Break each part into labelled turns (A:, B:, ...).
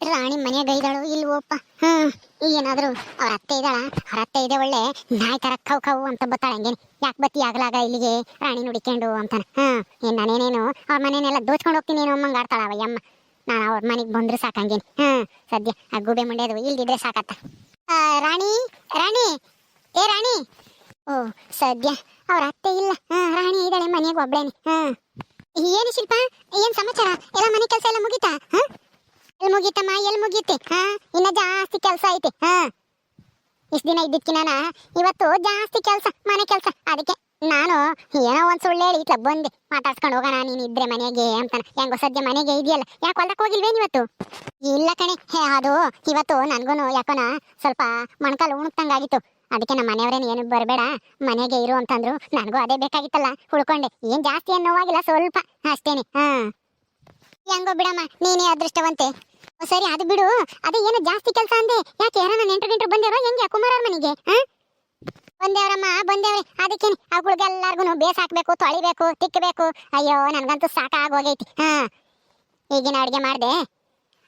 A: ರಾಣಿ ಮನೆಯಾಗ ಇದ್ದಾಳು ಇಲ್ವೋಪ್ಪ ಹ್ಮ್ ಏನಾದ್ರು ಅವ್ರ ಅತ್ತೆ ಇದ್ದಾಳ? ಅವ್ರ ಅತ್ತೆ ಇದೆ ಒಳ್ಳೆ ನಾಯ್ ತರ ಕವ್ ಕವ್ ಅಂತ ಬತ್ತಾಳ ಹಂಗೇನೆ. ಯಾಕೆ ಬತ್ತಿ ಆಗ್ಲಾಗ ಇಲ್ಲಿಗೆ? ರಾಣಿ ನುಡಿಕೊಂಡು ಅಂತಾನೆ. ಹ್ಮ್, ಏನ್ ನಾನೇನೇನು? ಅವ್ರ ಮನೇನೆಲ್ಲ ದೋಚ್ಕೊಂಡು ಹೋಗ್ತೀನಿ ಏನೋ ಅಮ್ಮಂಗ ಆಡ್ತಾಳ ಅಮ್ಮ? ನಾನು ಅವ್ರ ಮನೆಗೆ ಬಂದ್ರೆ ಸಾಕಂಗೇನೆ ಹ್ಮ್, ಸದ್ಯ ಆ ಗೂಬೆ ಮುಂಡೆದು ಇಲ್ದಿದ್ರೆ ಸಾಕತ್ತ. ರಾಣಿ ರಾಣಿ, ಏ ರಾಣಿ. ಓ, ಸದ್ಯ ಅವ್ರ ಅತ್ತೆ ಇಲ್ಲ. ಹ್ಮ್, ರಾಣಿ ಇದ್ದಾಳೆ ಮನೆಯಾಗ ಒಬ್ಳೇನೆ. ಹ್ಮ್. ಏನು ಶಿಲ್ಪ? ಏನ್ ಸಮಾಚಾರ? ಎಲ್ಲ ಮನೆ ಕೆಲಸ ಎಲ್ಲ ಮುಗಿತಾ? ಹಾ ಎಲ್ಲಿ ಮುಗಿತಮ್ಮ? ಎಲ್ಲಿ ಮುಗೀತಿ? ಹಾ? ಇನ್ನ ಜಾಸ್ತಿ ಕೆಲಸ ಐತಿ, ಹಾ? ಇಷ್ಟ ದಿನ ಇದ್ದಿದ್ಕಿನ ಇವತ್ತು ಜಾಸ್ತಿ ಕೆಲಸ, ಮನೆ ಕೆಲಸ. ಅದಕ್ಕೆ ನಾನು ಏನೋ ಒಂದ್ ಸುಳ್ಳು ಹೇಳಿ ಇತ್ಲ ಬಂದೆ. ಮಾತಾಡ್ಸ್ಕೊಂಡು ಹೋಗೋಣ, ನೀನ್ ಇದ್ರೆ ಮನೆಗೆ ಅಂತಾನೆ. ಹೆಂಗೋ ಸದ್ಯ ಮನೆಗೆ ಇದೆಯಲ್ಲ? ಯಾಕೆ ಹೊಲ್ದಕ್ಕೆ ಹೋಗಿಲ್ವೇನು ಇವತ್ತು? ಇಲ್ಲ ಕಣೆ, ಹೇ, ಅದು ಇವತ್ತು ನನಗೂ ಯಾಕೋನ ಸ್ವಲ್ಪ ಮೊಣಕಾಲು ಉಣುಕ್ತಂಗಾಗಿತ್ತು. ಅದಕ್ಕೆ ನಮ್ಮ ಮನೆಯವರೇನು ಏನು ಬರಬೇಡ, ಮನೆಗೆ ಇರು ಅಂತಂದ್ರು. ನನಗೂ ಅದೇ ಬೇಕಾಗಿತ್ತಲ್ಲ, ಉಳ್ಕೊಂಡೆ. ಏನ್ ಜಾಸ್ತಿ ಏನು ನೋವಾಗಿಲ್ಲ, ಸ್ವಲ್ಪ. ಅಷ್ಟೇನೆ, ಹಾ. ಹೆಂಗೋ ಬಿಡಮ್ಮ, ನೀನೇ ಅದೃಷ್ಟವಂತೆ. ಸರಿ, ಅದು ಬಿಡು. ಅದೇ ಏನು ಜಾಸ್ತಿ ಕೆಲಸ ಅಂದೆ. ಯಾಕೆ ಯಾರನ್ನ ನೆಂಟರು ಗಿಂಟ್ರು ಬಂದೇವ್ರ ಹೆಂಗೆ ಕುಮಾರವ್ರ ಮನೆಗೆ ಬಂದೇವ್ರಮ್ಮ, ಬಂದೇವ್ರಿ. ಅದಕ್ಕೇನೆ ಅವುಗಳಿಗೆಲ್ಲರಿಗೂ ಬೇಸ್ ಹಾಕ್ಬೇಕು, ತೊಳಿಬೇಕು ತಿಕ್ಕಬೇಕು ಅಯ್ಯೋ, ನನ್ಗಂತೂ ಸಾಕಾಗೋಗೈತಿ. ಹಾ. ಈಗಿನ ಅಡ್ಗೆ ಮಾಡ್ದೆ.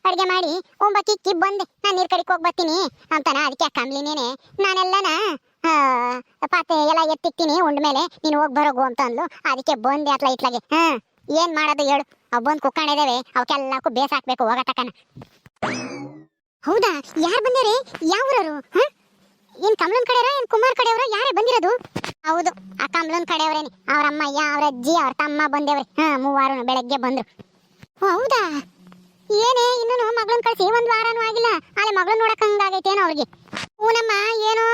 A: ಅಡ್ಗೆ ಮಾಡಿ ಒಂಬತ್ತು ಇಕ್ಕಿ ಬಂದೆ. ನಾನು ನೀರು ಕಡೆಗೆ ಹೋಗಿ ಬರ್ತೀನಿ. ಅಂತಾನ, ಅದಕ್ಕೆ ಆ ಕಂಬ್ಲಿನೇನೆ ನಾನೆಲ್ಲನ ಪಾತ್ರೆ ಎಲ್ಲ ಎತ್ತಿಕ್ತೀನಿ, ಉಂಡ್ಮೇಲೆ ನೀನು ಹೋಗಿ ಬರೋಗು ಅಂತ ಅಂದ್ಲು. ಅದಕ್ಕೆ ಬಂದೆ ಅತ್ಲ ಇತ್ಲಾಗೆ. ಹಾ. ಏನ್ ಮಾಡೋದು ಹೇಳು. ಅವ್ ಬಂದು ಕುಕ್ಕೊಂಡಿದ್ದೇವೆ ಅವಕ್ಕೆಲ್ಲಕ್ಕೂ ಬೇಸ್ ಹಾಕ್ಬೇಕು ಹೋಗತಕ್ಕನ ಹೌದಾ? ಯಾರು ಬಂದಿರಿ? ಯಾವ್ರವರು ಏನ್ ಕಮಲನ್ ಕಡೆಯವರ, ಏನ್ ಕುಮಾರ್ ಕಡೆಯವರ? ಯಾರೇ ಬಂದಿರೋದು? ಹೌದು, ಆ ಕಮಲನ್ ಕಡೆಯವರೇನೆ. ಅವ್ರ ಅಮ್ಮಯ್ಯ ಅವ್ರ ಅಜ್ಜಿ ಅವ್ರ ತಮ್ಮ ಬಂದೇವ್ರಿ. ಹಾ ಮೂವಾರು ಬೆಳಗ್ಗೆ ಬಂದ್ರು. ಹೌದಾ? ಏನೇ ಇನ್ನೂ ಮಗಳನ್ ಕಳಿಸಿ ಒಂದ್ ವಾರನೂ ಆಗಿಲ್ಲ. ಅಲ್ಲಿ ಮಗಳನ್ ನೋಡಕ್ ಹಂಗಾಗೈತೇನೋ ಅವ್ರಿಗೆ. ಹೂನಮ್ಮ, ಏನೋ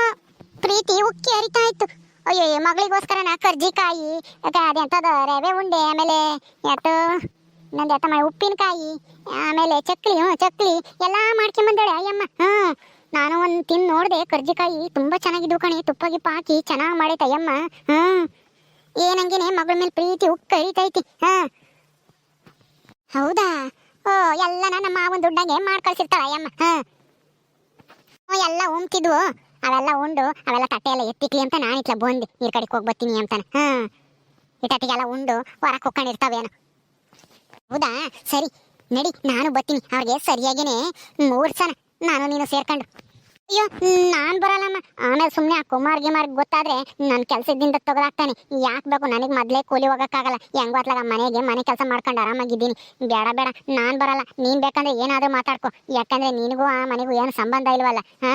A: ಪ್ರೀತಿ ಉಕ್ಕಿ ಹರಿತಾ ಇತ್ತು. ಅಯ್ಯೋ ಮಗಳಿಗೋಸ್ಕರ ನಾ ಕರ್ಜಿಕಾಯಿ ಯಾಕೆ ಅದೆಂತದ ರವೆ ಉಂಡೆ, ಆಮೇಲೆ ಯಾತು ಇನ್ನೊಂದು ಅತ್ತಮ್ಮ ಉಪ್ಪಿನಕಾಯಿ, ಆಮೇಲೆ ಚಕ್ಲಿ ಹ್ಞೂ ಚಕ್ಲಿ ಎಲ್ಲ ಮಾಡ್ಕೊಂಬಂದಾಳೆ. ಅಯ್ಯಮ್ಮ ಹ್ಞೂ ನಾನು ಒಂದು ತಿಂದು ನೋಡಿದೆ, ಕರ್ಜಿಕಾಯಿ ತುಂಬಾ ಚೆನ್ನಾಗಿದ್ವು ಕಣಿ. ತುಪ್ಪ ಗಿಪ್ಪ ಹಾಕಿ ಚೆನ್ನಾಗಿ ಮಾಡೈತೆ ಅಯ್ಯಮ್ಮ ಹ್ಞೂ ಏನಂಗೇನೆ ಮಗಳ ಮೇಲೆ ಪ್ರೀತಿ ಉಕ್ಕ ಹರಿತೈತಿ ಹಾಂ ಹೌದಾ? ಓ ಎಲ್ಲ ನಮ್ಮ ಮಾವನ ದುಡ್ಡಾಗೆ ಮಾಡ್ಕಳ್ಸಿರ್ತಾಳೆ ಅಯ್ಯಮ್ಮ ಹಾಂ ಎಲ್ಲ ಉಮ್ತಿದ್ವು ಅವೆಲ್ಲ ಉಂಡು, ಅವೆಲ್ಲ ತಟ್ಟೆ ಎಲ್ಲ ಎತ್ತಿಕ್ಲಿ ಅಂತ ನಾನು ಇಟ್ಲ ಬಂದು ನೀರ್ ಕಡೆಗೆ ಹೋಗಿ ಬರ್ತೀನಿ ಅಂತಾನೆ ಹಾ ಇಟ್ಟಟ್ಟಿಗೆಲ್ಲ ಉಂಡು ಹೊರಕ್ಕೆ ಹೋಗ್ಕೊಂಡಿರ್ತಾವೇನೋ. ಹೌದಾ? ಸರಿ, ನಡಿ, ನಾನು ಬರ್ತೀನಿ. ಅವ್ರಿಗೆ ಸರಿಯಾಗಿನೇ ಮೂರ್ಸನ ನಾನು ನೀನು ಸೇರ್ಕೊಂಡು. ಅಯ್ಯೋ, ನಾನು ಬರಲ್ಲಮ್ಮ. ಆಮೇಲೆ ಸುಮ್ಮನೆ ಆ ಕುಮಾರ್ ಗಿಮಾರ್ ಗೊತ್ತಾದ್ರೆ ನನ್ನ ಕೆಲ್ಸದಿಂದ ತೆಗೆದಾಕ್ತಾನೆ ಯಾಕೆ ಬೇಕು ನನಗೆ ಮೊದಲೇ ಕೂಲಿ ಹೋಗೋಕ್ಕಾಗಲ್ಲ. ಹೆಂಗೋ ಅತ್ಲಾಗ ಮನೆಗೆ ಮನೆ ಕೆಲಸ ಮಾಡ್ಕೊಂಡು ಆರಾಮಾಗಿದ್ದೀನಿ. ಬೇಡ ಬೇಡ, ನಾನು ಬರಲ್ಲ. ನೀನು ಬೇಕಂದ್ರೆ ಏನಾದರೂ ಮಾತಾಡ್ಕೊ. ಯಾಕಂದ್ರೆ ನಿನಗೂ ಆ ಮನೆಗೂ ಏನು ಸಂಬಂಧ ಇಲ್ವಲ್ಲ, ಹಾ?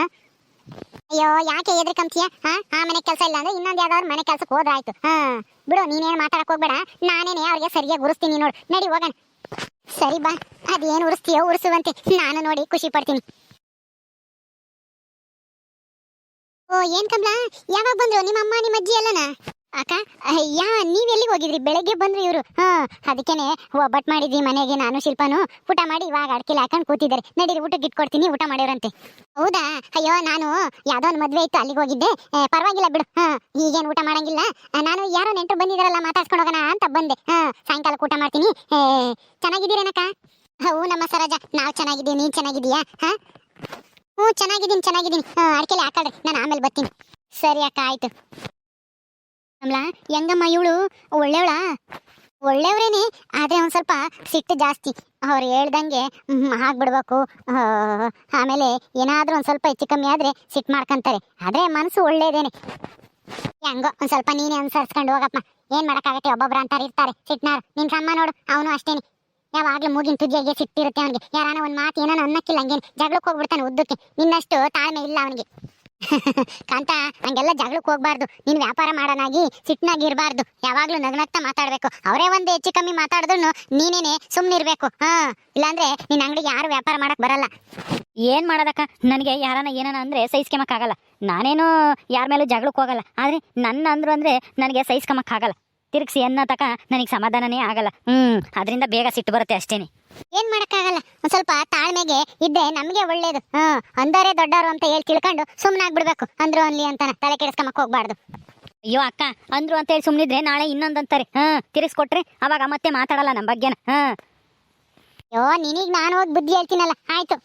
A: ಅಯ್ಯೋ, ಯಾಕೆ ಎದ್ರಿ ಕಂಪ್ತಿಯ ಹಾ? ಆ ಮನೆ ಕೆಲಸ ಇಲ್ಲ ಅಂದ್ರೆ ಇನ್ನೊಂದು ಯಾವ್ದಾದ್ರು ಮನೆ ಕೆಲಸಕ್ಕೆ ಹೋದ್ರೆ ಆಯ್ತು ಹಾ. ಬಿಡು, ನೀನೇನು ಮಾತಾಡಕ್ ಹೋಗ್ಬೇಡ. ನಾನೇನೆ ಅವ್ರಿಗೆ ಸರಿಯಾಗಿ ಉರಿಸ್ತೀನಿ ನೋಡು. ನಡಿ, ಹೋಗೋಣ. ಸರಿ ಬಾ. ಅದೇನು ಉರಿಸ್ತೀಯೋ ಉರಿಸುವಂತೆ. ನಾನು ನೋಡಿ ಖುಷಿ ಪಡ್ತೀನಿ. ಓ, ಏನ್ ಕಮ್ಲಾ? ಯಾವಾಗ ಬಂದ್ರು? ನಿಮ್ಮ ಅಮ್ಮ, ನಿಮ್ಮ ಅಜ್ಜಿ ಎಲ್ಲನ? ಅಕ್ಕ ಯಾ ನೀವ್ ಎಲ್ಲಿಗೆ ಹೋಗಿದ್ರಿ? ಬೆಳಗ್ಗೆ ಬಂದ್ರಿ ಇವರು. ಹಾ, ಅದಕ್ಕೇನೆ ಒಬ್ಬಟ್ ಮಾಡಿದ್ವಿ ಮನೆಗೆ ನಾನು, ಶಿಲ್ಪನು. ಊಟ ಮಾಡಿ ಇವಾಗ ಅಡ್ಕೆಲಿ ಹಾಕೊಂಡು ಕೂತಿದ್ದಾರೆ. ನಡೀರಿ, ಊಟಕ್ಕೆ ಇಟ್ಕೊಡ್ತೀನಿ, ಊಟ ಮಾಡಿರಂತೆ ಹೌದಾ? ಅಯ್ಯೋ, ನಾನು ಯಾವ್ದೋ ಒಂದು ಮದ್ವೆ ಇತ್ತು, ಅಲ್ಲಿಗೆ ಹೋಗಿದ್ದೆ. ಪರವಾಗಿಲ್ಲ ಬಿಡು. ಹಾ, ಈಗೇನು ಊಟ ಮಾಡಂಗಿಲ್ಲ. ನಾನು ಯಾರೋ ನೆಂಟರು ಬಂದಿದ್ದಾರಲ್ಲ ಮಾತಾಡ್ಸ್ಕೊಂಡು ಹೋಗೋಣ ಅಂತ ಬಂದೆ. ಹಾ, ಸಾಯಂಕಾಲಕ್ಕೆ ಊಟ ಮಾಡ್ತೀನಿ. ಚೆನ್ನಾಗಿದ್ದೀರೇನಕ್ಕ? ಹ್ಞೂ ನಮ್ಮ ಸರೋಜ, ನಾವು ಚೆನ್ನಾಗಿದ್ದೀವಿ, ನೀನು ಚೆನ್ನಾಗಿದೀಯಾ ಹಾ? ಹ್ಞೂ, ಚೆನ್ನಾಗಿದ್ದೀನಿ ಚೆನ್ನಾಗಿದ್ದೀನಿ. ಅಡ್ಕೆಲಿ ಹಾಕಳ್ರಿ ನಾನು ಆಮೇಲೆ ಬರ್ತೀನಿ. ಸರಿ ಅಕ್ಕ, ಆಯ್ತು. ಕಮಲ ಹೆಂಗಮ್ಮ ಇವಳು? ಒಳ್ಳೆವಳ? ಒಳ್ಳೆಯವ್ರೇನೆ ಆದ್ರೆ ಒಂದು ಸ್ವಲ್ಪ ಸಿಟ್ಟು ಜಾಸ್ತಿ. ಅವ್ರು ಹೇಳ್ದಂಗೆ ಆಗ್ಬಿಡ್ಬೇಕು. ಆಮೇಲೆ ಏನಾದರೂ ಒಂದ್ ಸ್ವಲ್ಪ ಹೆಚ್ಚು ಕಮ್ಮಿ ಆದ್ರೆ ಸಿಟ್ಟು ಮಾಡ್ಕೊಂತಾರೆ. ಆದ್ರೆ ಮನಸ್ಸು ಒಳ್ಳೇದೇನೆ. ಹೆಂಗೋ, ಒಂದ್ ಸ್ವಲ್ಪ ನೀನೇ ಅನುಸರಿಸ್ಕೊಂಡು ಹೋಗಪ್ಪ. ಏನು ಮಾಡೋಕ್ಕಾಗತ್ತೆ? ಒಬ್ಬೊಬ್ರು ಅಂತಾರೆ, ಇರ್ತಾರೆ. ಸಿಟ್ನಾರ್ ನಿನ್ನ ತಮ್ಮ ನೋಡು, ಅವನು ಅಷ್ಟೇನೆ. ಯಾವಾಗಲೂ ಮೂಗಿನ ತುದಿಯಾಗೆ ಸಿಟ್ಟಿರುತ್ತೆ ಅವನಿಗೆ. ಯಾರಾನ ಒಂದು ಮಾತು ಏನಾನ ಅನ್ನಕ್ಕಿಲ್ಲ ಹಂಗೇನು. ಜಗಳಕ್ಕೆ ಹೋಗ್ಬಿಡ್ತಾನೆ ಉದ್ದಕ್ಕೆ. ನಿನ್ನಷ್ಟು ತಾಳ್ಮೆ ಇಲ್ಲ ಅವನಿಗೆ. ಕಾಂತ, ಹಂಗೆಲ್ಲ ಜಗಳಕ್ಕೆ ಹೋಗ್ಬಾರ್ದು. ನೀನ್ ವ್ಯಾಪಾರ ಮಾಡೋನಾಗಿ ಸಿಟ್ನಾಗಿ ಇರಬಾರ್ದು ಯಾವಾಗ್ಲೂ ನಗ್ನಗ್ತಾ ಮಾತಾಡ್ಬೇಕು. ಅವರೇ ಒಂದು ಹೆಚ್ಚು ಕಮ್ಮಿ ಮಾತಾಡಿದ್ರು ನೀನೇನೆ ಸುಮ್ನಿರ್ಬೇಕು. ಹಾ, ಇಲ್ಲಾಂದ್ರೆ ನಿನ್ನ ಅಂಗಡಿಗೆ ಯಾರು ವ್ಯಾಪಾರ ಮಾಡಕ್ ಬರಲ್ಲ.
B: ಏನ್ ಮಾಡೋದಕ್ಕ? ನನಗೆ ಯಾರನ್ನ ಏನನ ಅಂದ್ರೆ ಆಗಲ್ಲ. ನಾನೇನು ಯಾರ ಮೇಲೂ ಜಗಳಕ್ಕೆ ಹೋಗಲ್ಲ. ಆದ್ರೆ ನನ್ನ ಅಂದ್ರು ಅಂದ್ರೆ ನನಗೆ ಸಹಿಸ್ಕೊಂಬಕ್ಕಾಗಲ್ಲ ತಿರುಗಿಸಿ ಅನ್ನೋ ತಕ ನನಗೆ ಸಮಾಧಾನನೇ ಆಗಲ್ಲ. ಹ್ಮ್ ಅದರಿಂದ ಬೇಗ ಸಿಟ್ಟು ಬರುತ್ತೆ ಅಷ್ಟೇನೆ.
A: ಏನ್ ಮಾಡಕ್ಕಾಗಲ್ಲ? ಒಂದ್ ಸ್ವಲ್ಪ ತಾಳ್ಮೆಗೆ ಇದ್ದೆ ನಮ್ಗೆ ಒಳ್ಳೇದು. ಹಾ ಅಂದರೇ ದೊಡ್ಡವರು ಅಂತ ಹೇಳಿ ತಿಳ್ಕೊಂಡು ಸುಮ್ನಾಗ್ಬಿಡ್ಬೇಕು. ಅಂದ್ರು ಅನ್ಲಿ ಅಂತಾನ, ತಲೆ ಕೆಡಿಸ್ಕೊಂಬಕ್ ಹೋಗ್ಬಾರ್ದು.
B: ಅಯ್ಯೋ ಅಕ್ಕ, ಅಂದ್ರು ಅಂತ ಹೇಳಿ ಸುಮ್ಮನಿದ್ರೆ ನಾಳೆ ಇನ್ನೊಂದಂತಾರೆ ಹ ತಿರ್ಗಿಸ್ಕೊಟ್ರೆ ಅವಾಗ ಮತ್ತೆ ಮಾತಾಡಲ್ಲ ನಮ್ಮ ಬಗ್ಗೆನ. ಹಾ
A: ಅಯ್ಯೋ, ನಿನಗ್ ನಾನು ಹೋಗಿ ಬುದ್ಧಿ ಹೇಳ್ತೀನಲ್ಲ, ಆಯ್ತು.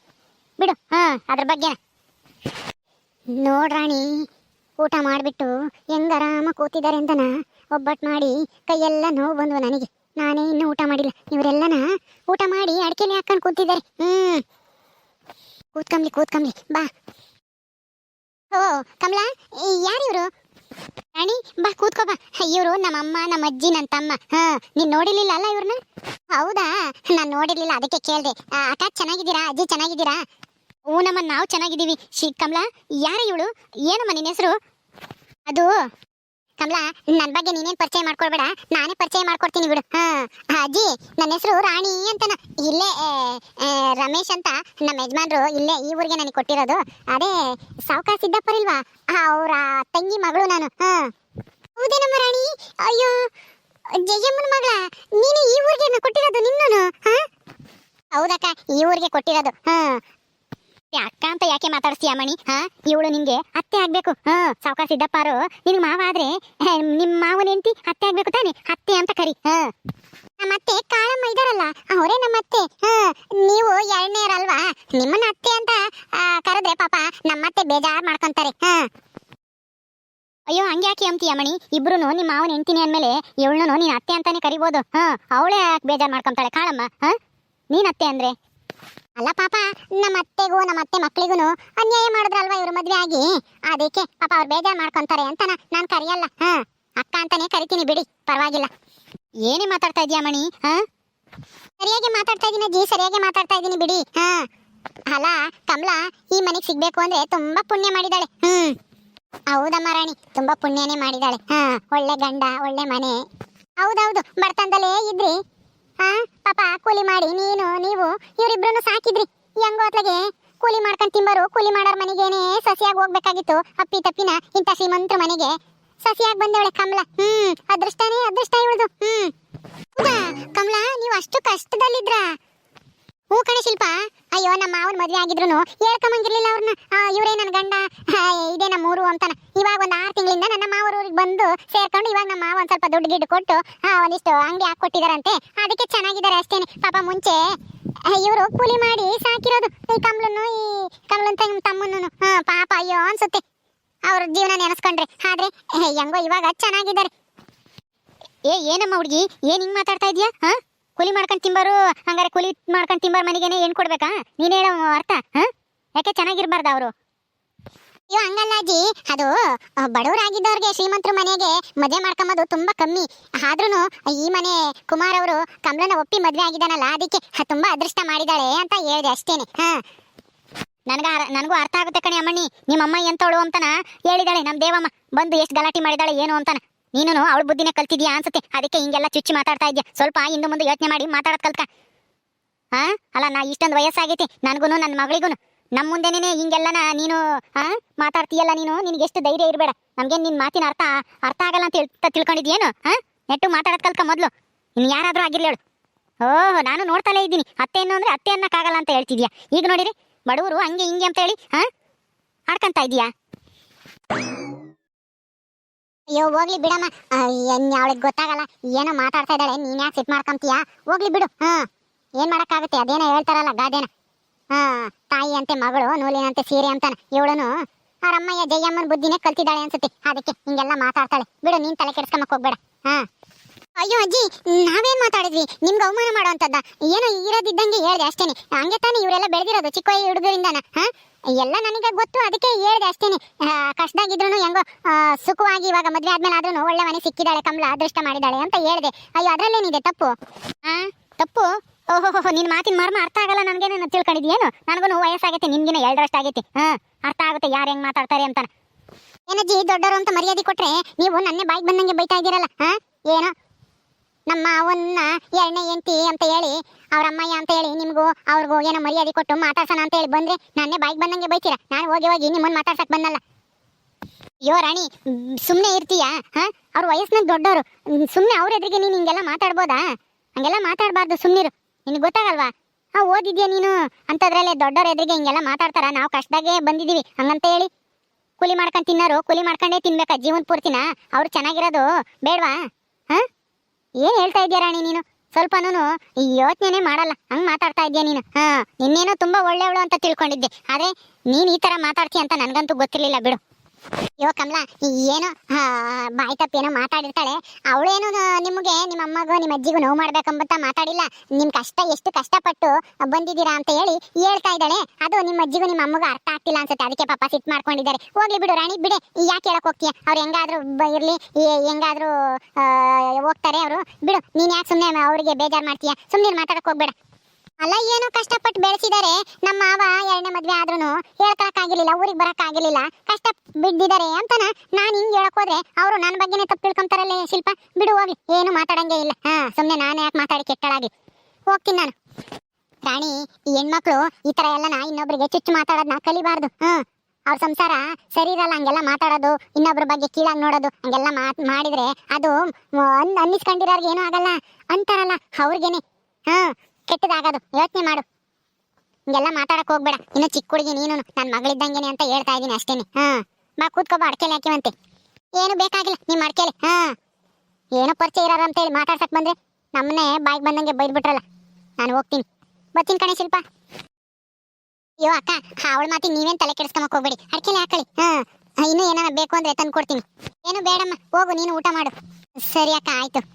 A: ಬಿಡು ಹಾ ಅದ್ರ ಬಗ್ಗೆ ನೋಡ್ರಾಣಿ ಊಟ ಮಾಡಿಬಿಟ್ಟು ಹೆಂಗ್ ಆರಾಮ ಕೂತಿದ್ದಾರೆ ಅಂತನ? ಒಬ್ಬಟ್ಟು ಮಾಡಿ ಕೈಯೆಲ್ಲ ನೋವು ಬಂದ್ವು ನನಗೆ. ನಾನೇ ಇನ್ನೂ ಊಟ ಮಾಡಿಲ್ಲ. ಇವರೆಲ್ಲನ? ಊಟ ಮಾಡಿ ಅಡಿಕೆನೆ ಹಾಕೊಂಡು ಕೂತಿದ್ದಾರೆ. ಹ್ಮ್. ಕೂತ್ಕಂಬ್ಲಿ ಕೂತ್ಕಂಬ್ಲಿ, ಬಾ. ಓ, ಕಮಲಾ ಯಾರಿವ್ರು? ರಾಣಿ, ಬಾ, ಕೂತ್ಕೋ, ಬಾ. ಇವರು ನಮ್ಮ ಅಮ್ಮ ನಮ್ಮ ಅಜ್ಜಿ ನನ್ನ ತಮ್ಮ ಹಾ, ನೀನ್ ನೋಡಿರ್ಲಿಲ್ಲ ಅಲ್ಲ ಇವ್ರನ್ನ? ಹೌದಾ? ನಾನ್ ನೋಡಿರ್ಲಿಲ್ಲ, ಅದಕ್ಕೆ ಕೇಳ್ದೆ. ಅಕ್ಕ ಚೆನ್ನಾಗಿದ್ದೀರಾ? ಅಜ್ಜಿ ಚೆನ್ನಾಗಿದ್ದೀರಾ? ಓ ನಮ್ಮ, ನಾವು ಚೆನ್ನಾಗಿದ್ದೀವಿ. ಶಿ, ಕಮಲಾ, ಯಾರ ಇವಳು? ಏನಮ್ಮ ನಿನ್ನ ಹೆಸರು? ಅದು ಕಮಲಾ ನನ್ನ ಬಗ್ಗೆ ನೀನೇನ್ ಪರಿಚಯ ಮಾಡ್ಕೊಳ್ಬೇಡ. ನಾನೇ ಪರಿಚಯ ಮಾಡ್ಕೊಡ್ತೀನಿ ಬಿಡು. ಹಾ, ಅಜ್ಜಿ ನನ್ನ ಹೆಸರು ರಾಣಿ ಅಂತನ. ಇಲ್ಲೇ ರಮೇಶ್ ಅಂತ ನಮ್ಮ ಯಜಮಾನ್ರು ಇಲ್ಲೇ ಈ ಊರಿಗೆ ನನಗೆ ಕೊಟ್ಟಿರೋದು. ಅದೇ, ಸಾವುಕಾರ ಸಿದ್ದಪ್ಪರಿಲ್ವಾ ಅವರ ತಂಗಿ ಮಗಳು ನಾನು. ಹಾ. ರಾಣಿ? ಅಯ್ಯೋ, ಜಯಮ್ಮನ ಮಗಳ. ನೀನು ಈ ಊರಿಗೆ ಕೊಟ್ಟಿರೋದು ನಿನ್ನನು ಹಾ? ಹೌದಕ್ಕ, ಈ ಊರಿಗೆ ಕೊಟ್ಟಿರೋದು. ಹಾ. ಅಕ್ಕ ಅಂತ ಯಾಕೆ ಮಾತಾಡ್ಸ್ತೀಯ ಮಣಿ? ಹಾ? ಇವಳು ನಿಂಗೆ ಅತ್ತೆ ಆಗ್ಬೇಕು. ಹಾ, ಸಾವುಕಾರ ಸಿದ್ದಪ್ಪಾರು, ನಿನ್ ಮಾವ ಆದ್ರೆ ನಿಮ್ ಮಾವನ ಹೆಂಡತಿ ಅತ್ತೆ ಆಗ್ಬೇಕು ತಾನೆ? ಅತ್ತೆ ಅಂತ ಕರಿ. ಹಾ. ನಮ್ಮ ಅತ್ತೆ ಕಾಳಮ್ಮ ಇದಾರಲ್ಲ, ಅವರೇ ನಮ್ಮ ಅತ್ತೆ. ಹಾ, ನೀವು ಎರಡನೇರಲ್ವಾ ನಿಮ್ಮನ್ನ ಅತ್ತೆ ಅಂತ ಕರೆದ್ರೆ ಪಾಪ ನಮ್ಮತ್ತೆ ಬೇಜಾರ್ ಮಾಡ್ಕೊಂತಾರೆ. ಹಾ. ಅಯ್ಯೋ, ಹಂಗೆ ಯಾಕೆ ಅಂತೀಯ ಮಣಿ? ಇಬ್ರು ನಿಮ್ಮ ಮಾವನ ಹೆಂಡತಿನಿ ಅಂದ್ಮೇಲೆ ಇವಳನ್ನು ನೀನು ಅತ್ತೆ ಅಂತಾನೆ ಕರಿಬೋದು. ಹಾ, ಅವಳೇ ಯಾಕೆ ಬೇಜಾರ್ ಮಾಡ್ಕೊಂತಾಳೆ ಕಾಳಮ್ಮ? ಹ? ನೀನ್ ಅತ್ತೆ ಅಂದ್ರೆ? ಅಲ್ಲ ಪಾಪ, ನಮ್ಮ ಅತ್ತೆಗೂ, ನಮ್ಮ ಅತ್ತೆ ಮಕ್ಕಳಿಗೂ ಅನ್ಯಾಯ ಮಾಡಿದ್ರಲ್ವಾ ಇವ್ರ ಮದುವೆ ಆಗಿ? ಅದಕ್ಕೆ ಪಾಪ ಅವ್ರು ಬೇಜಾರು ಮಾಡ್ಕೊಂತಾರೆ ಅಂತ ನಾನು ಕರೆಯಲ್ಲ. ಹಾ, ಅಕ್ಕ ಅಂತಾನೆ ಕರಿತೀನಿ ಬಿಡಿ, ಪರವಾಗಿಲ್ಲ. ಏನೇ ಮಾತಾಡ್ತಾ ಇದೀಯ ಮಣಿ, ಹಾ? ಸರಿಯಾಗಿ ಮಾತಾಡ್ತಾ ಇದೀನಿ ಜೀ ಸರಿಯಾಗಿ ಮಾತಾಡ್ತಾ ಇದೀನಿ ಬಿಡಿ, ಹಾ? ಅಲ್ಲ, ಕಮಲಾ ಈ ಮನೆಗೆ ಸಿಗ್ಬೇಕು ಅಂದ್ರೆ ತುಂಬಾ ಪುಣ್ಯ ಮಾಡಿದಾಳೆ. ಹ್ಮ್. ಹೌದಮ್ಮ ರಾಣಿ, ತುಂಬಾ ಪುಣ್ಯನೇ ಮಾಡಿದಾಳೆ. ಹಾ, ಒಳ್ಳೆ ಗಂಡ, ಒಳ್ಳೆ ಮನೆ. ಹೌದೌದು, ಬಡತನದಲ್ಲೇ ಇದ್ರಿ. ಹಾ, ಪಾಪ, ಕೂಲಿ ಮಾಡಿ ನೀನು, ನೀವು ಇವರಿಬ್ರು ಸಾಕಿದ್ರಿ. ಹೆಂಗೋತ್ಲಗೆ ಕೂಲಿ ಮಾಡ್ಕೊಂಡ್ ತಿಂಬರು, ಕೂಲಿ ಮಾಡೋರ್ ಮನೆಗೇನೆ ಸಸಿಯಾಗಿ ಹೋಗ್ಬೇಕಾಗಿತ್ತು, ಅಪ್ಪಿ ತಪ್ಪಿನ ಇಂಥ ಶ್ರೀಮಂತರ ಮನೆಗೆ. ಸಸಿಯಾಗಿ ಬಂದವಳೆ ಕಮಲ, ಹ್ಮ್, ಅದೃಷ್ಟನೇ ಅದೃಷ್ಟ ಇವಳದು, ಹ್ಮ್. ಕಮಲ ಕಮಲಾ, ನೀವು ಅಷ್ಟು ಕಷ್ಟದಲ್ಲಿದ್ರಾ? ಹೂ ಕಣೆ ಶಿಲ್ಪ. ಅಯ್ಯೋ, ನಮ್ಮ ಮಾವನ ಮದುವೆ ಆಗಿದ್ರು ಹೇಳ್ಕೊಂಬಂಗಿರ್ಲಿಲ್ಲ ಅವ್ರನ್ನ ಇವರೇ ನನ್ನ ಗಂಡ. ಇದೇ ನಮ್ಮ ಊರು ಅಂತಾನ. ಇವಾಗ ಒಂದು ಆರು ತಿಂಗಳಿಂದ ನನ್ನ ಮಾವರ ಊರಿಗೆ ಬಂದು ಸೇರ್ಕೊಂಡು ಇವಾಗ ನಮ್ಮ ಮಾವ ಸ್ವಲ್ಪ ದುಡ್ಡು ಗಿಡ್ಡು ಕೊಟ್ಟು ಒಂದಿಷ್ಟು ಅಂಗಡಿ ಹಾಕೊಟ್ಟಿದಾರಂತೆ ಅದಕ್ಕೆ ಚೆನ್ನಾಗಿದ್ದಾರೆ ಅಷ್ಟೇನೆ. ಪಾಪ ಮುಂಚೆ ಇವರು ಕೂಲಿ ಮಾಡಿ ಸಾಕಿರೋದು. ಈ ಕಮಲನ್ನು ಈ ಕಮಲನ್ ತಮ್ಮ ತಮ್ಮನ್ನು ಹಾ, ಪಾಪ ಅಯ್ಯೋ ಅನ್ಸುತ್ತೆ. ಅವ್ರ ಜೀವನ ನೆನೆಸ್ಕೊಂಡ್ರೆ. ಆದ್ರೆ ಹೆಂಗೋ ಇವಾಗ ಚೆನ್ನಾಗಿದ್ದಾರೆ. ಏ, ಏನಮ್ಮ ಹುಡುಗಿ? ಏನ್ ಹಿಂಗ್ ಮಾತಾಡ್ತಾ ಇದೀಯಾ? ಹಾ? ಕೂಲಿ ಮಾಡ್ಕೊಂಡ್ ತಿಂಬಾರು, ಹಂಗಾರೆ ಕೂಲಿ ಮಾಡ್ಕೊಂಡ್ ತಿಂಬಾರ ಮನೆಗೇನೆ ಏನ್ ಕೊಡ್ಬೇಕಾ? ನೀನ್ ಹೇಳೋ ಅರ್ಥ, ಹಾ? ಯಾಕೆ ಚೆನ್ನಾಗಿರ್ಬಾರ್ದ ಅವರು? ಅಯ್ಯೋ, ಹಂಗಲ್ಲ ಅಜ್ಜಿ. ಅದು ಬಡವರಾಗಿದ್ದವ್ರಿಗೆ ಶ್ರೀಮಂತರ ಮನೆಗೆ ಮದುವೆ ಮಾಡ್ಕೊಂಬೋದು ತುಂಬಾ ಕಮ್ಮಿ. ಆದ್ರೂ ಈ ಮನೆ ಕುಮಾರ್ ಅವರು ಕಮಲನ ಒಪ್ಪಿ ಮದ್ವೆ ಆಗಿದ್ದಾನಲ್ಲ, ಅದಕ್ಕೆ ತುಂಬಾ ಅದೃಷ್ಟ ಮಾಡಿದಾಳೆ ಅಂತ ಹೇಳ್ದೆ ಅಷ್ಟೇನೆ, ಹಾ? ನನಗ ನನಗೂ ಅರ್ಥ ಆಗುತ್ತೆ ಕಣೆ ಅಮ್ಮಣ್ಣಿ. ನಿಮ್ಮಮ್ಮ ಎಂತವಳು ಅಂತನ ಹೇಳಿದಾಳೆ, ನಮ್ ದೇವಮ್ಮ. ಬಂದು ಎಷ್ಟು ಗಲಾಟೆ ಮಾಡಿದಾಳೆ, ಏನು ಅಂತಾನ. ನೀನು ಅವಳ ಬುದ್ಧಿನ ಕಲ್ತಿದ್ಯಾ ಅನ್ಸುತ್ತೆ? ಅದಕ್ಕೆ ಹಿಂಗೆಲ್ಲ ಚುಚ್ಚಿ ಮಾತಾಡ್ತಾ ಇದ್ಯಾ. ಸ್ವಲ್ಪ ಹಿಂದೆ ಮುಂದೆ ಯೋಚನೆ ಮಾಡಿ ಮಾತಾಡೋದ್ ಕಲ್ಕ. ಹಾ ಅಲ್ಲ, ನಾ ಇಷ್ಟೊಂದು ವಯಸ್ಸಾಗೈತಿ. ನನಗೂ ನನ್ನ ಮಗಳಿಗೂ ನಮ್ಮ ಮುಂದೆನೇ ಹಿಂಗೆಲ್ಲನ ನೀನು ಹಾ ಮಾತಾಡ್ತೀಯಲ್ಲ ನೀನು? ನಿನಗೆ ಎಷ್ಟು ಧೈರ್ಯ ಇರಬೇಡ. ನಮ್ಗೆ ನಿನ್ನ ಮಾತಿನ ಅರ್ಥ ಅರ್ಥ ಆಗಲ್ಲ ಅಂತ ಹೇಳ್ತಾ ತಿಳ್ಕೊಂಡಿದ್ಯೇನು? ಹಾ ನೆಟ್ಟು ಮಾತಾಡೋದ್ ಕಲ್ಕ ಮೊದಲು. ಇನ್ನು ಯಾರಾದರೂ ಆಗಿರಲಿ ಹೇಳು. ಓಹ್, ನಾನು ನೋಡ್ತಲೇ ಇದ್ದೀನಿ. ಅತ್ತೆ ಅನ್ನೋ ಅಂದರೆ ಅತ್ತೆ ಅನ್ನೋಕ್ಕಾಗಲ್ಲ ಅಂತ ಹೇಳ್ತಿದ್ಯಾ? ಈಗ ನೋಡಿರಿ ಬಡವರು ಹಂಗೆ ಹಿಂಗೆ ಅಂತ ಹೇಳಿ ಹಾ ಆಡ್ಕೊಂತ ಇದೀಯಾ ಅಯ್ಯೋ, ಹೋಗ್ಲಿ ಬಿಡಮ್ಮ. ಅವಳಿಗೆ ಗೊತ್ತಾಗಲ್ಲ. ಏನೋ ಮಾತಾಡ್ತಾ ಇದ್ದಾಳೆ. ನೀನ್ ಯಾಕೆ ಸಿಟ್ ಮಾಡ್ಕೊಂತೀಯಾ? ಹೋಗ್ಲಿ ಬಿಡು. ಹಾ. ಏನ್ ಮಾಡಕ್ಕಾಗುತ್ತೆ? ಅದೇನೋ ಹೇಳ್ತಾರಲ್ಲ ಗಾದೆನ. ಹಾ, ತಾಯಿ ಅಂತೆ ಮಗಳು ನೂಲಿನಂತೆ ಸೀರೆ ಅಂತಾನ. ಇವಳನು ಅವರಮ್ಮಯ್ಯ ಜಯಮ್ಮನ ಬುದ್ಧಿನೇ ಕಲ್ತಿದ್ದಾಳೆ ಅನ್ಸುತ್ತೆ. ಅದಕ್ಕೆ ಹಿಂಗೆಲ್ಲ ಮಾತಾಡ್ತಾಳೆ. ಬಿಡು, ನೀನ್ ತಲೆ ಕೆಡ್ಸ್ಕೊಂಬಕ್ ಹೋಗ್ಬೇಡ. ಹಾ. ಅಯ್ಯೋ ಅಜ್ಜಿ, ನಾವೇನ್ ಮಾತಾಡಿದ್ವಿ? ನಿಮ್ಗೆ ಅವಮಾನ ಮಾಡುವಂತದ್ದ ಏನೋ ಇರೋದಿದ್ದಂಗೆ ಹೇಳ್ದೆ ಅಷ್ಟೇನೆ. ಹಂಗೆ ತಾನೇ ಇವರೆಲ್ಲ ಬೆಳೆದಿರೋದು, ಚಿಕ್ಕ ಹುಡುಗರಿಂದನ, ಹಾ? ಎಲ್ಲ ನನಗೆ ಗೊತ್ತು, ಅದಕ್ಕೆ ಹೇಳ್ದೆ ಅಷ್ಟೇನೆ. ಕಷ್ಟ ಕಷ್ಟದಾಗಿದ್ರು ಹೆಂಗೋ ಸುಖವಾಗಿ ಇವಾಗ ಮದ್ವೆ ಆದ್ಮೇಲೆ ಆದ್ರೂ ಒಳ್ಳೆ ಮನೆ ಸಿಕ್ಕಿದಾಳೆ ಕಮಲ, ಅದೃಷ್ಟ ಮಾಡಿದಾಳೆ ಅಂತ ಹೇಳ್ದೆ. ಅಯ್ಯೋ, ಅದ್ರಲ್ಲೇನಿದೆ, ತಪ್ಪು? ಹಾ ತಪ್ಪು? ಓಹೋ ನಿನ್ನ ಮಾತಿನ ಮರ್ಮ ಅರ್ಥ ಆಗಲ್ಲ ನನಗೆ ನಾನು ತಿಳ್ಕೊಂಡಿದ್ಯೇನು? ನನಗೂ ವಯಸ್ಸಾಗೈತೆ ನಿಮ್ಗಿನ ಎರಡರಷ್ಟು ಆಗೈತಿ ಹಾ? ಅರ್ಥ ಆಗುತ್ತೆ ಯಾರು ಹೆಂಗ್ ಮಾತಾಡ್ತಾರೆ ಅಂತ ಏನಜ್ಜಿ ದೊಡ್ಡವರು ಅಂತ ಮರ್ಯಾದೆ ಕೊಟ್ರೆ ನೀವು ನನ್ನೇ ಬಾಯಿಗೆ ಬಂದಂಗೆ ಬೈತಾ ಇದ್ದೀರಲ್ಲ, ಹಾ? ಏನೋ? ನಮ್ಮ ಅವನ್ನ ಎರಡನೇ ಎಂತಿ ಅಂತ ಹೇಳಿ, ಅವ್ರ ಅಮ್ಮಯ್ಯ ಅಂತ ಹೇಳಿ ನಿಮಗೂ ಅವ್ರಿಗೂ ಏನೋ ಮರ್ಯಾದೆ ಕೊಟ್ಟು ಮಾತಾಡ್ಸೋಣ ಅಂತ ಹೇಳಿ ಬಂದ್ರೆ ನಾನೇ ಬಾಯಿಗೆ ಬಂದಂಗೆ ಬೈತೀರಾ? ನಾನು ಹೋಗಿ ಹೋಗಿ ನಿಮ್ಮನ್ನ ಮಾತಾಡ್ಸಕ್ ಬಂದಲ್ಲ. ಅಯ್ಯೋ ರಾಣಿ ಸುಮ್ಮನೆ ಇರ್ತೀಯಾ? ಹಾ? ಅವ್ರ ವಯಸ್ಸಿನ ದೊಡ್ಡವರು ಸುಮ್ಮನೆ ಅವ್ರ ಎದುರಿಗೆ ನೀನು ಹಿಂಗೆಲ್ಲ ಮಾತಾಡ್ಬೋದಾ? ಹಂಗೆಲ್ಲ ಮಾತಾಡಬಾರ್ದು ಸುಮ್ಮನಿರು ನಿನಗೆ ಗೊತ್ತಾಗಲ್ವಾ? ಹಾ ಓದಿದ್ಯಾ ನೀನು? ಅಂತದ್ರಲ್ಲೇ ದೊಡ್ಡವ್ರ ಎದುರಿಗೆ ಹಿಂಗೆಲ್ಲ ಮಾತಾಡ್ತಾರ? ನಾವು ಕಷ್ಟದಾಗೆ ಬಂದಿದೀವಿ. ಹಂಗಂತ ಹೇಳಿ. ಕೂಲಿ ಮಾಡ್ಕೊಂಡು ತಿನ್ನೋರು, ಕೂಲಿ ಮಾಡ್ಕೊಂಡೇ ತಿನ್ಬೇಕಾ? ಜೀವನ ಪೂರ್ತಿನ? ಅವ್ರು ಚೆನ್ನಾಗಿರೋದು ಬೇಡವಾ? ಏನ್ ಹೇಳ್ತಾ ಇದೀಯ ರಾಣಿ ನೀನು? ಸ್ವಲ್ಪನೂ ಯೋಚನೆ ಮಾಡಲ್ಲ. ಹಂಗ್ ಮಾತಾಡ್ತಾ ಇದೀಯ ನೀನು? ಹಾ, ನಿನ್ನೇನೋ ತುಂಬಾ ಒಳ್ಳೆಯವಳು ಅಂತ ತಿಳ್ಕೊಂಡಿದ್ದೆ. ಆದ್ರೆ ನೀನ್ ಈ ತರ ಮಾತಾಡ್ತೀಯ ಅಂತ ನನ್ಗಂತೂ ಗೊತ್ತಿರ್ಲಿಲ್ಲ ಬಿಡು. ಅಯ್ಯೋ ಕಮಲಾ ಏನೋ ಬಾಯಿ ತಪ್ಪೇನೋ ಮಾತಾಡಿರ್ತಾಳೆ. ಅವಳೇನು ನಿಮಗೆ, ನಿಮ್ಮ ಅಮ್ಮಗೂ, ನಿಮ್ಮ ಅಜ್ಜಿಗೂ ನೋವು ಮಾಡ್ಬೇಕಂಬತ್ತ ಮಾತಾಡಿಲ್ಲ. ನಿಮ್ ಕಷ್ಟ, ಎಷ್ಟು ಕಷ್ಟಪಟ್ಟು ಬಂದಿದ್ದೀರಾ ಅಂತ ಹೇಳಿ ಹೇಳ್ತಾ ಇದ್ದಾಳೆ. ಅದು ನಿಮ್ಮ ಅಜ್ಜಿಗೂ, ನಿಮ್ಮ ಅಮ್ಮಗೂ ಅರ್ಥ ಆಗ್ತಿಲ್ಲ ಅನ್ಸುತ್ತೆ. ಅದಕ್ಕೆ ಪಾಪ ಸಿಟ್ ಮಾಡ್ಕೊಂಡಿದ್ದಾರೆ. ಹೋಗ್ಲಿ ಬಿಡು ರಾಣಿ, ಬಿಡೆ. ಯಾಕೆ ಹೇಳಕ್ ಹೋಗ್ತೀಯ? ಅವ್ರು ಹೆಂಗಾದ್ರೂ ಇರ್ಲಿ. ಹೆಂಗಾದ್ರೂ ಹೋಗ್ತಾರೆ ಅವರು. ಬಿಡು, ನೀನ್ ಯಾಕೆ ಸುಮ್ಮನೆ ಅವರಿಗೆ ಬೇಜಾರ್ ಮಾಡ್ತೀಯ? ಸುಮ್ಮನೆ ಮಾತಾಡಕ್ ಹೋಗ್ಬೇಡ. ಅಲ್ಲ, ಏನೋ ಕಷ್ಟಪಟ್ಟು ಬೆಳೆಸಿದ್ದಾರೆ ನಮ್ಮ ಮಾವ ಎರಡನೇ ಮದ್ವೆ ಆದ್ರೂ ಹೇಳ್ಕೊಳಕ್ ಆಗಿರ್ಲಿಲ್ಲ ಊರಿಗೆ ಬರಕ್ ಆಗಿರ್ಲಿಲ್ಲ ಕಷ್ಟ ಬಿದ್ದಿದ್ದಾರೆ ಅಂತನ ನಾನು ಹಿಂಗ್ ಹೇಳಕ್ ಹೋದ್ರೆ ಅವರು ನನ್ನ ಬಗ್ಗೆನೇ ತಪ್ಪು ತಿಳ್ಕೊಂತಾರಲ್ಲ ಶಿಲ್ಪ? ಬಿಡು, ಹೋಗಿ. ಏನು ಮಾತಾಡಂಗೆ ಇಲ್ಲ. ಹಾ, ಸುಮ್ನೆ ನಾನು ಯಾಕೆ ಮಾತಾಡಿ ಕೆಟ್ಟಳಾಗಿ? ಹೋಗ್ತೀನಿ ನಾನು. ರಾಣಿ, ಈ ಹೆಣ್ಮಕ್ಳು ಈ ತರ ಎಲ್ಲನ ಇನ್ನೊಬ್ರಿಗೆ ಚುಚ್ಚು ಮಾತಾಡೋದನ್ನ ಕಲಿಬಾರ್ದು. ಹ್ಮ್ ಅವ್ರ ಸಂಸಾರ ಸರಿ ಇರಲ್ಲ, ಹಂಗೆಲ್ಲ ಮಾತಾಡೋದು, ಇನ್ನೊಬ್ರ ಬಗ್ಗೆ ಕೀಳಾಗಿ ನೋಡೋದು, ಹಂಗೆಲ್ಲ ಮಾತ್ ಮಾಡಿದ್ರೆ ಅದು ಅನ್ ಅನ್ನಿಸ್ಕೊಂಡಿರೋರ್ಗೆ ಏನೂ ಆಗಲ್ಲ ಅಂತಾರಲ್ಲ ಅವ್ರಿಗೇನೆ. ಹಾ ಕೆಟ್ಟದಾಗೋದು ಯೋಚನೆ ಮಾಡು. ಹಿಂಗೆಲ್ಲ ಮಾತಾಡಕ್ ಹೋಗ್ಬೇಡ. ಇನ್ನು ಚಿಕ್ಕ ಹುಡುಗಿ ನೀನು ನನ್ನ ಮಗಳಿದ್ದಂಗೆನೆ ಅಂತ ಹೇಳ್ತಾ ಇದೀನಿ ಅಷ್ಟೇನೆ. ಹಾ. ಬಾ ಕೂತ್ಕೋ ಬಾ, ಅಡ್ಕೆಲಿ ಹಾಕಿವಂತೆ. ಏನು ಬೇಕಾಗಿಲ್ಲ, ನಿಮ್ಮ ಅಡ್ಕೆಲಿ. ಹಾ. ಏನೋ ಪರಿಚಯ ಇರೋರು ಅಂತೇಳಿ ಮಾತಾಡ್ಸಕ್ ಬಂದ್ರೆ ನಮ್ಮನ್ನೇ ಬಾಯ್ಗೆ ಬಂದಂಗೆ ಬೈದ್ಬಿಟ್ರಲ್ಲ. ನಾನು ಹೋಗ್ತೀನಿ. ಬರ್ತೀನಿ ಕಣೆ ಶಿಲ್ಪ. ಅಯ್ಯೋ ಅಕ್ಕ ಅವಳ ಮಾತಿ ನೀವೇನು ತಲೆ ಕೆಡಿಸ್ಕೊಂಬಕ್ ಹೋಗ್ಬೇಡಿ. ಅಡ್ಕೆಲಿ ಹಾಕಳಿ. ಹಾ. ಇನ್ನೂ ಏನಾರ ಬೇಕು ಅಂದ್ರೆ ತಂದು ಕೊಡ್ತೀನಿ ಏನು ಬೇಡಮ್ಮ, ಹೋಗು, ನೀನು ಊಟ ಮಾಡು. ಸರಿ ಅಕ್ಕ, ಆಯ್ತು.